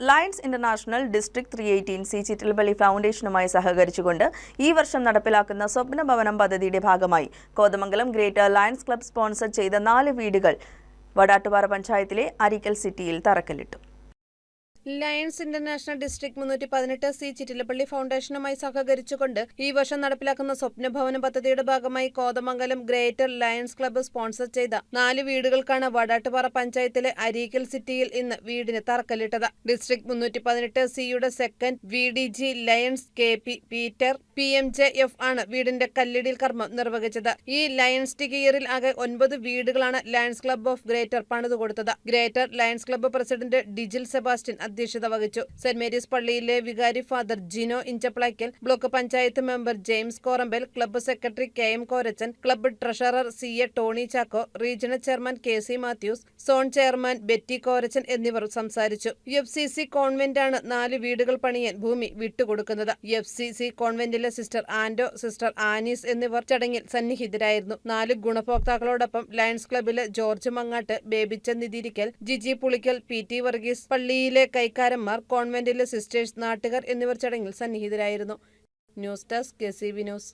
Lions International district three eighteen C Chittilappilly ഫൗണ്ടേഷനുമായി സഹകരിച്ചുകൊണ്ട് ഈ വർഷം നടപ്പിലാക്കുന്ന സ്വപ്ന ഭവനം പദ്ധതിയുടെ ഭാഗമായി Kothamangalam Greater Lions club sponsor ചെയ്ത നാല് വീടുകൾ വടാട്ടുപാറ പഞ്ചായത്തിലെ അരിക്കൽ സിറ്റിയിൽ തറക്കല്ലിട്ടു. ലയൺസ് ഇന്റർനാഷണൽ ഡിസ്ട്രിക്ട് മുന്നൂറ്റി പതിനെട്ട് സി ചിറ്റിലപ്പള്ളി ഫൗണ്ടേഷനുമായി സഹകരിച്ചുകൊണ്ട് ഈ വർഷം നടപ്പിലാക്കുന്ന സ്വപ്നഭവന പദ്ധതിയുടെ ഭാഗമായി Kothamangalam Greater Lions club sponsor ചെയ്ത നാല് വീടുകൾക്കാണ് വടാട്ടുപാറ പഞ്ചായത്തിലെ അരീക്കൽ സിറ്റിയിൽ ഇന്ന് വീടിന് തറക്കല്ലിട്ടത്. ഡിസ്ട്രിക്ട് മുന്നൂറ്റി പതിനെട്ട് സിയുടെ second V D G Lions K P Peter P M J F ആണ് വീടിന്റെ കല്ലിടിയിൽ കർമ്മം നിർവഹിച്ചത്. ഈ ലയൺസ് ടിഗിയറിൽ ആകെ ഒൻപത് വീടുകളാണ് Lions club of Greater പണിതുകൊടുത്തത്. Greater Lions club president Dijil Sebastian അധ്യക്ഷത വഹിച്ചു. സെന്റ് മേരീസ് പള്ളിയിലെ വികാരി Father Jino Inchaplackal block panchayat member James Korampal club secretary K M Korachan club treasurer C A Tony Chacko regional chairman K C Mathews zone chairman Betty Korachan എന്നിവർ സംസാരിച്ചു. F C C കോൺവെന്റാണ് നാല് വീടുകൾ പണിയാൻ ഭൂമി വിട്ടുകൊടുക്കുന്നത്. F C C കോൺവെന്റിലെ sister Ando sister Annie's എന്നിവർ ചടങ്ങിൽ സന്നിഹിതരായിരുന്നു. നാല് ഗുണഭോക്താക്കളോടൊപ്പം ലയൺസ് ക്ലബ്ബിലെ ജോർജ് മങ്ങാട്ട് ബേബിച്ച നിതിരിക്കൽ ജിജി പുളിക്കൽ പി ടി വർഗീസ് പള്ളിയിലെ കൈക്കാരന്മാർ കോൺവെന്റിലെ സിസ്റ്റേഴ്സ് നാട്ടുകാർ എന്നിവർ ചടങ്ങിൽ സന്നിഹിതരായിരുന്നു. News desk K C V news.